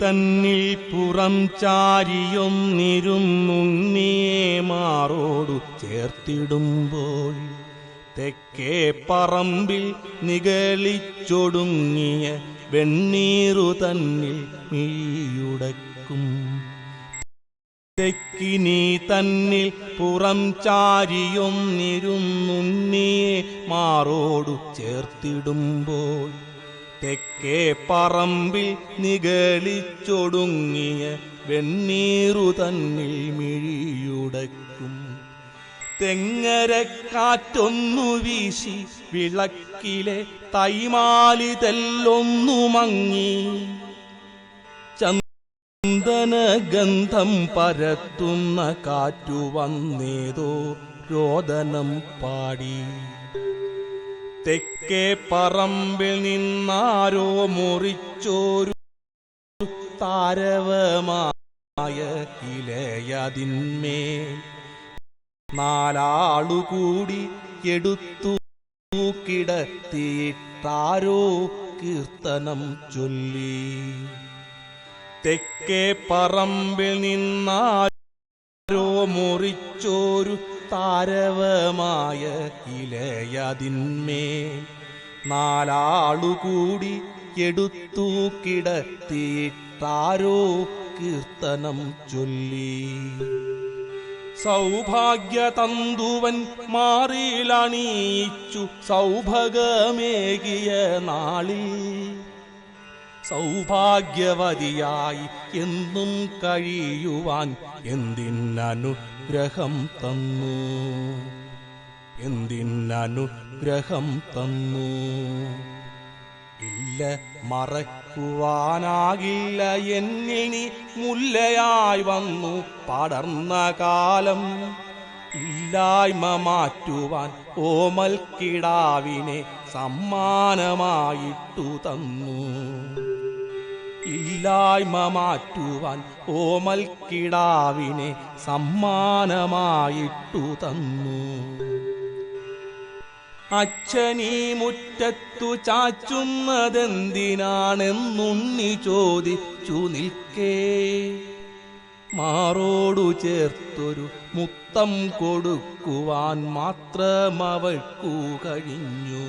തന്നിൽ പുറം ചാരിയൊന്നിരുന്നുണ്ണിയെ മാറോടു ചേർത്തിടുമ്പോൾ തെക്കേ പറമ്പിൽ നിഗളിച്ചൊടുങ്ങിയ വെണ്ണീറു തന്നിൽ മീയുടക്കും. തെക്കിനി തന്നിൽ പുറം ചാരിയൊന്നിരുന്നുണ്ണിയെ മാറോടു ചേർത്തിടുമ്പോൾ തെക്കേ പറമ്പിൽ നിഗളിച്ചൊടുങ്ങിയ വെണ്ണീറു തന്നിൽ മിഴിയുടക്കും തെങ്ങരക്കാറ്റൊന്നു വീശി വിളക്കിലെ തൈമാലി തെല്ലൊന്നു മങ്ങി ചന്ദനഗന്ധം പരത്തുന്ന കാറ്റു വന്നേതോ രോദനം പാടി. തെക്കേ പറമ്പിൽ നിന്നാരോ മുറിച്ചോരു താരവമായ ഇലയതിന്മേൽ നാലാളുകൂടി എടുത്തു കിടത്തിയിട്ടാരോ കീർത്തനം ചൊല്ലി. തെക്കേ പറമ്പിൽ നിന്നാരോ മുറിച്ചോരു താരവമായ ഇലയതിന്മേ നാലാളുകൂടി എടുത്തു കിടത്തിയിട്ടാരോ കീർത്തനം ചൊല്ലി. സൗഭാഗ്യതന്തുവൻ മാറിലണിയിച്ചു സൗഭഗമേകിയ നാളിൽ സൗഭാഗ്യവതിയായി എന്നും കഴിയുവാൻ എന്തിനനുഗ്രഹം തന്നു? എന്തിനനുഗ്രഹം തന്നു? ഇല്ല മറക്കുവാനാകില്ല എന്നിനി മുല്ലയായി വന്നു പടർന്ന കാലം. ഇല്ലായ്മ മാറ്റുവാൻ ഓമൽ കിടാവിനെ സമ്മാനമായിട്ടു തന്നു. ഇല്ലായ്മ മാറ്റുവാൻ ഓമൽ കിടാവിനെ സമ്മാനമായിട്ടു തന്നു. അച്ഛനീ മുറ്റത്തു ചാച്ചുന്നതെന്തിനാണെന്നുണ്ണി ചോദിച്ചു നിൽക്കേ. മാറോടു ചേർത്തൊരു മുത്തം കൊടുക്കുവാൻ മാത്രമവൾക്കു കഴിഞ്ഞു.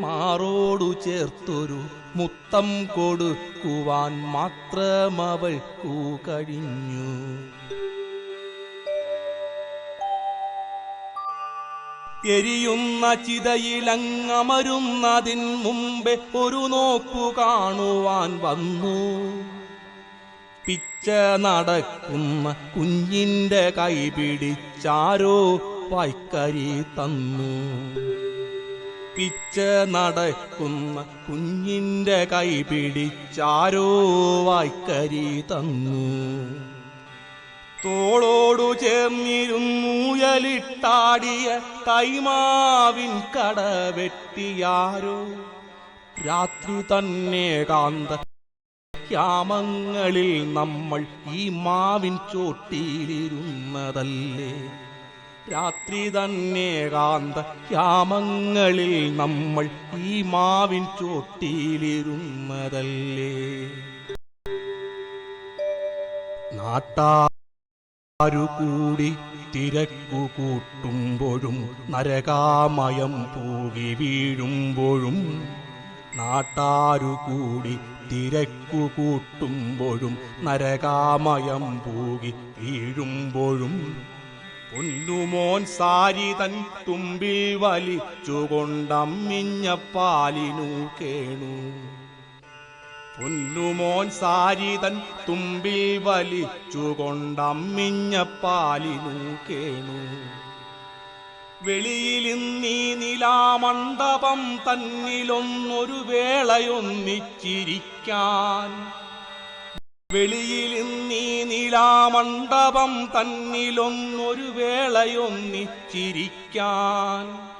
മാറോടു ചേർത്തൊരു മുത്തം കൊടുക്കുവാൻ മാത്രമവൾക്കു കഴിഞ്ഞു. എരിയുന്ന ചിതയിലങ്ങമരുന്നതിൻ മുമ്പേ ഒരു നോക്കു കാണുവാൻ വന്നു. പിച്ച നടക്കുന്ന കുഞ്ഞിന്റെ കൈ പിടിച്ചാരോ വായ്ക്കരി തന്നു. പിച്ച നടക്കുന്ന കുഞ്ഞിന്റെ കൈ പിടിച്ചാരോ വായ്ക്കരി തന്നു. തോളോടു ചേർന്നിരുന്നൂയലിട്ടാടിയ കൈമാവിൻ കട വെട്ടിയാരോ. രാത്രി തന്നെ കാന്ത യാമങ്ങളിൽ നമ്മൾ ഈ മാവിൻ ചോട്ടിയിലിരുന്നതല്ലേ. രാത്രി തന്നെ കാന്ത യാമങ്ങളിൽ നമ്മൾ ഈ മാവിൻ ചോട്ടിയിലിരുന്നതല്ലേ? നാട്ടാരുകൂടി തിരക്കുകൂട്ടുമ്പോഴും തിരക്കു കൂട്ടുമ്പോഴും നരകാമയം പൂകി വീഴുമ്പോഴും നാട്ടാരുകൂടി തിരക്കു കൂട്ടുമ്പോഴും നരകാമയം പൂകി വീഴുമ്പോഴും പൊന്നുമോൻ സാരി തൻ തുമ്പിൽ വലിച്ചുകൊണ്ടമ്മിഞ്ഞ കേണു. പൊന്നുമോൻ സാരി തൻ തുമ്പിൽ വലിച്ചുകൊണ്ടമ്മിഞ്ഞ കേണു. വെളിയിലിന്നീ നിലാമണ്ഡപം തന്നിലൊന്നൊരു വേളയൊന്നിച്ചിരിക്കാൻ വെളിയിലിന്നീ നിലാമണ്ഡപം തന്നിലൊന്നൊരു വേളയൊന്നിച്ചിരിക്കാൻ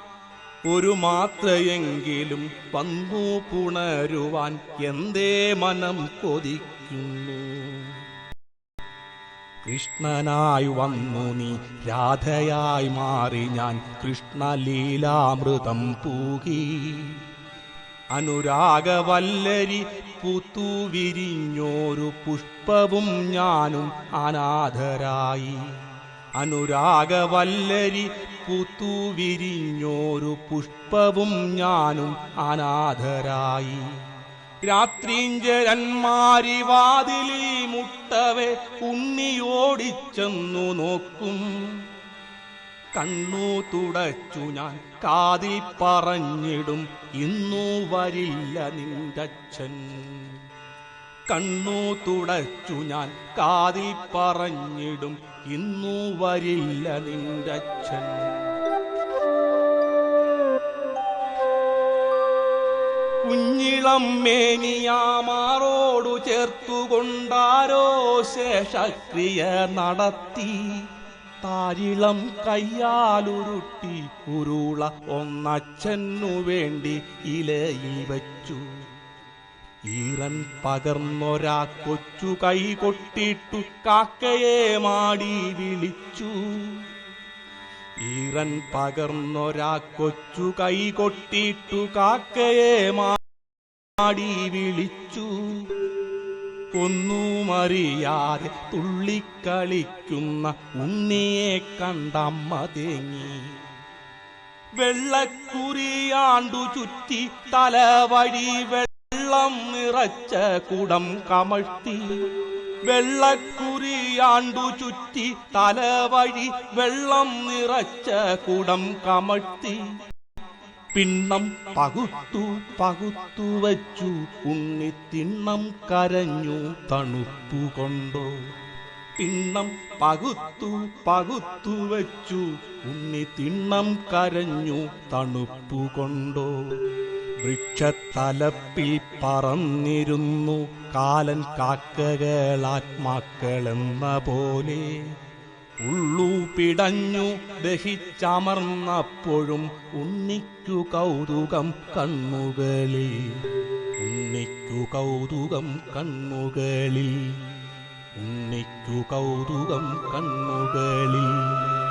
ഒരു മാത്രയെങ്കിലും വന്നു പുണരുവാൻ എന്തേ മനം കൊതിക്കുന്നു? കൃഷ്ണനായി വന്നു നീ രാധയായി മാറി ഞാൻ കൃഷ്ണലീലാമൃതം പൂകി അനുരാഗവല്ലരി പൂത്തു വിരിഞ്ഞോരു പുഷ്പവും ഞാനും അനാഥരായി. അനുരാഗവല്ലരി പൂത്തു വിരിഞ്ഞോരു പുഷ്പവും ഞാനും അനാഥരായി. രാത്രിഞ്ചരന്മാരി വാതിലിൽ മുട്ടവെ ഉണ്ണിയോടിച്ചെന്നു നോക്കും. കണ്ണു തുടച്ചു ഞാൻ കാതിൽ പറഞ്ഞിടും ഇന്നു വരില്ല നിന്റച്ഛൻ കണ്ണു തുടച്ചു ഞാൻ കാതിൽ പറഞ്ഞിടും ഇന്നു വരില്ല നിന്റച്ഛൻ കുഞ്ഞിളം മേനിയാമാറോടു ചേർത്തുകൊണ്ടാരോ ശേഷക്രിയ നടത്തി. താരിളം കയ്യാലുരുട്ടി ഉരുള ഒന്നച്ഛനു വേണ്ടി ഇലയിൽ വച്ചു. ഈറൻ പകർന്നൊരാ കൊച്ചു കൈ കൊട്ടിട്ടു കാക്കയെ മാടി വിളിച്ചു. ഈറൻ പകർന്നൊരാ കൊച്ചു കൈ കൊട്ടിട്ടു കാക്കയെ മാടി വിളിച്ചു. ഒന്നുമറിയാതെ തുള്ളിക്കളിക്കുന്ന ഉണ്ണിയെ കണ്ടമ്മ തേങ്ങി. വെള്ളക്കുറിയാണ്ടു ചുറ്റി തലവഴി വെള്ളം നിറച്ച കുടം കമഴ്ത്തി. വെള്ളക്കുറിയാണ്ടു ചുറ്റി തലവഴി വെള്ളം നിറച്ച കുടം കമഴ്ത്തി. പിണ്ണം പകുത്തു പകുത്തു വച്ചു. ഉണ്ണി തിണ്ണം കരഞ്ഞു തണുപ്പുകൊണ്ടോ പിണ്ണം പകുത്തു പകുത്തു വച്ചു. ഉണ്ണി തിണ്ണം കരഞ്ഞു തണുപ്പുകൊണ്ടോ വൃക്ഷത്തലപ്പിൽ പറന്നിരുന്നു. കാലൻ കാക്കകളാത്മാക്കളെന്ന പോലെ ഉള്ളു പിടഞ്ഞു ദഹിച്ചമർന്നപ്പോഴും ഉണ്ണിക്കു കൗതുകം കണ്ണുകളിൽ. ഉണ്ണിക്കു കൗതുകം കണ്ണുകളിൽ. ഉണ്ണിക്കു കൗതുകം കണ്ണുകളിൽ.